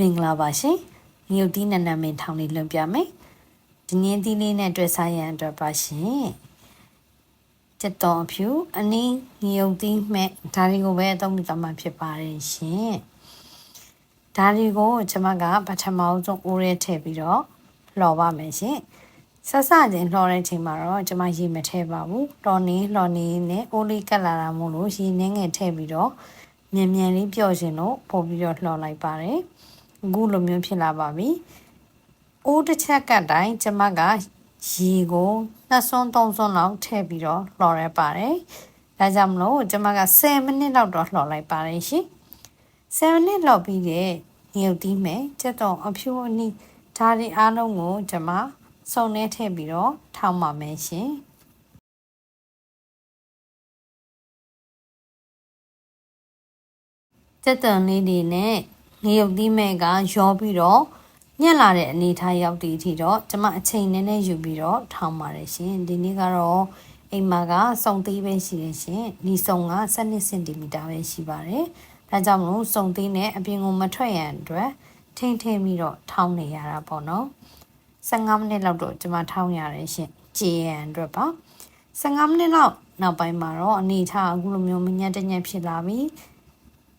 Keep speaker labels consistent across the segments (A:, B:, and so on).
A: မင်္ဂလာပါရှင်ငရုတ်တီးနန္ဒမင်းထောင်လေးလွှင့်ပြမယ်ဒီငင်းတီးလေးနဲ့တွေ့စားရန်အတွက်ပါရှင်စက်တော်အဖြူအနည်းငရုတ်တီးမဲ့ဒါတွေကိုပဲအသုံးပြုသွားမှာဖြစ်ပါတယ်ရှင်ဒါတွေကိုကျွန်မကပထမဆုံးအိုးရဲထည့်ပြီးတော့လှော်ပါမယ်ရှင်ဆက်စချင်းလှော်တဲ့ချိန်မှာတော့ကျွန်မရေမထည့်ပါဘူးတော်နေလှော်နေနဲ့အိုးလေးကတ်လာတာမို့လို့ရေနှင်းငယ်ထည့်ပြီးတော့မြန်မြန်လေးပျော့ရှင်လို့ပို့ပြီးတော့လှော်လိုက်ပါတယ် အခုလိုမျိုးဖြစ်လာပါပြီအိုးတစ်ချက်ကတိုင်းကျမကရေကိုနှစ်စွန်းသုံးစွန်းလောက်ထည့်ပြီးတော့လှော်ရပါတယ်ဒါကြောင့်မလို့ကျမက10မိနစ်လောက်တော့လှော်လိုက်ပါတယ်ရှင်10မိနစ်လောက်ပြီးတဲ့ငရုတ်တီးမယ်ကျက်တော့အဖြူအနီးဒါတွေအားလုံးကိုကျမစုံနေထည့်ပြီးတော့ထောင်းပါမယ်ရှင်ကျက်တန်လေးတွေနဲ့ ငရုတ်သီးမဲ့ကရောပြီးတော့ညက်လာတဲ့အနေထားရောက်တည်အထိတော့ကျမအချိန်နည်းနည်းယူပြီးတော့ထောင်းပါတယ်ရှင်ဒီနေ့ကတော့အိမ်မှာကစုံသီးပဲရှိတယ်ရှင်ဒီစုံက12စင်တီမီတာပဲရှိပါတယ်ဒါကြောင့်မလို့စုံသီးနဲ့အပြင်ကိုမထွက်ရန်အတွက်ထိမ့်ထိမ့်ပြီးတော့ထောင်းနေရတာပေါ့နော်15မိနစ်လောက်တော့ကျမထောင်းရတယ်ရှင်ကြည်ရန်အတွက်ပါ15မိနစ်လောက်နောက်ပိုင်းမှာတော့အနေထားအခုလိုမျိုးမညက်တညက်ဖြစ်လာပြီ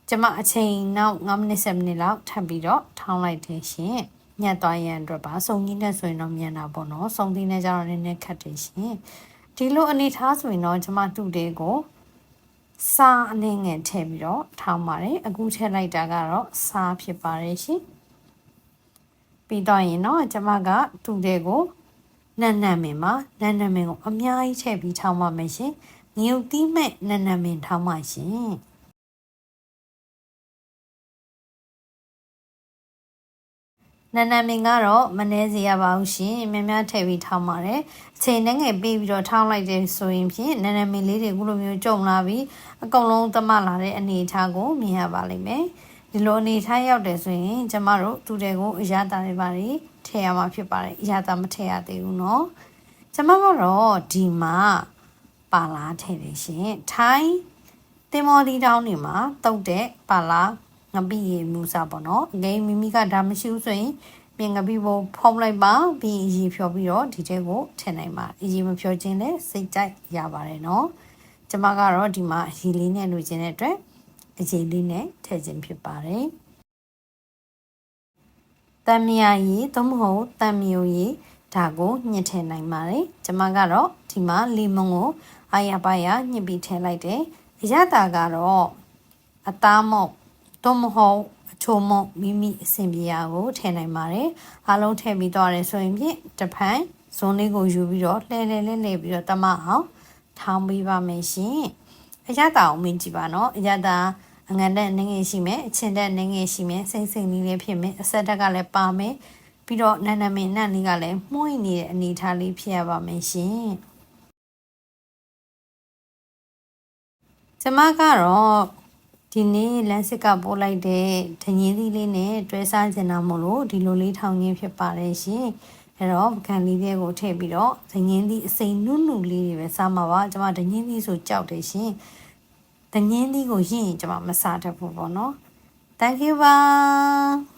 A: ကျမအချိန်နောက်9မိနစ်10မိနစ်လောက်ထပ်ပြီးတော့ထောင်းလိုက်တယ်ရှင်ညက်သွားရန်အတွက်ပါစုံကြီးနဲ့ဆိုရင်တော့မြန်တာပေါ့နော်စုံသီးနဲ့ကြတော့နည်းနည်းခက်တယ်ရှင်ဒီလိုအနေထားဆိုရင်တော့ကျမတူတဲ့ကိုစားအနေငယ်ထည့်ပြီးတော့ထောင်းပါတယ်အခုထည့်လိုက်တာကတော့စားဖြစ်ပါတယ်ရှင်ပြီးတော့ရင်တော့ကျမကတူတဲ့ကိုနန်းနန်းမင်မှာနန်းနန်းမင်ကိုအများကြီးထည့်ပြီးထောင်းပါမယ်ရှင်ငရုတ်သီးမဲ့နန်းနန်းမင်ထောင်းပါရှင် နန္နမင်ကတော့မနှဲစီရပါဘူးရှင်များများထည့်ပြီးထောင်းပါတယ်အချိန်နဲ့ငယ်ပေးပြီးတော့ထောင်းလိုက်တယ်ဆိုရင်ဖြင့်နန္နမင်လေးတွေခုလိုမျိုးကြုံလာပြီးအကုန်လုံးသမလာတဲ့အနေအထားကိုမြင်ရပါလိမ့်မယ်ဒီလိုအနေထားရောက်တယ်ဆိုရင်ကျမတို့သူတွေကိုအရသာတွေပါတွေထည့်ရမှာဖြစ်ပါတယ်အရသာမထည့်ရသေးဘူးเนาะကျမကတော့ဒီမှာပါလာထည့်တယ်ရှင်ထိုင်းတင်မော်ဒီတောင်းနေမှာတုတ်တဲ့ပါလာ ငပိရေမူစားပေါ့နော်အကယ်မိမိကဒါမရှိဘူးဆိုရင်ပြင်ငပိဘုံဖုံးလိုက်ပါပြီးရေဖြောပြီးတော့ဒီထဲကိုထည့်နိုင်ပါရေမဖြောခြင်းနဲ့စိတ်ကြိုက်ရပါတယ်နော်ကျမကတော့ဒီမှာရေလေးနဲ့လိုချင်တဲ့အတွက်အရေလေးနဲ့ထည့်ခြင်းဖြစ်ပါတယ်တမ်မယာရေသို့မဟုတ်တမ်မျိုးရေဒါကိုညှစ်ထည့်နိုင်ပါတယ်ကျမကတော့ဒီမှာလီမုန်ကိုအာရပါရညှစ်ပြီးထည့်လိုက်တယ်အရသာကတော့အသားမုတ် တော့မဟုတ်အချိုမုံမိမိအဆင်ပြေရာကိုထည့်နိုင်ပါတယ်အားလုံးထည့်ပြီးတော့ရဆိုရင်ဖြင့်တဖန်ဇွန်လေးကိုယူပြီးတော့လှဲလှဲလှဲလှဲပြီးတော့တမအောင်ထောင်းပေးပါမယ်ရှင်အရသာအောင်မင်းကြည့်ပါနော်အရသာအငန်တဲ့အနေငယ်ရှိမယ်အချင်းတဲ့အနေငယ်ရှိမယ်စိမ့်စိမ့်လေးလေးဖြစ်မယ်အဆက်တက်ကလည်းပါမယ်ပြီးတော့နန်းနမင်းနန်းလေးကလည်းမှုန့်နေတဲ့အနေထားလေးဖြစ်ရပါမယ်ရှင်ကျမကတော့ ဒီနေ့လမ်းစစ်ကပို့လိုက်တဲ့ဒညင်းသီးလေးနဲ့တွဲစားကျင်တာမို့လို့ဒီလိုလေးထောင်ရင်းဖြစ်ပါတယ်ရှင်အဲ့တော့ပကံလေးတွေကိုထည့်ပြီးတော့ဒညင်းသီးအစိမ်နုနုလေးတွေပဲစားမှာပါကျွန်မဒညင်းသီးဆိုကြောက်တယ်ရှင်ဒညင်းသီးကိုရင့်ရင်ကျွန်မမစားတတ်ဘူးပေါ့နော် Thank you ပါ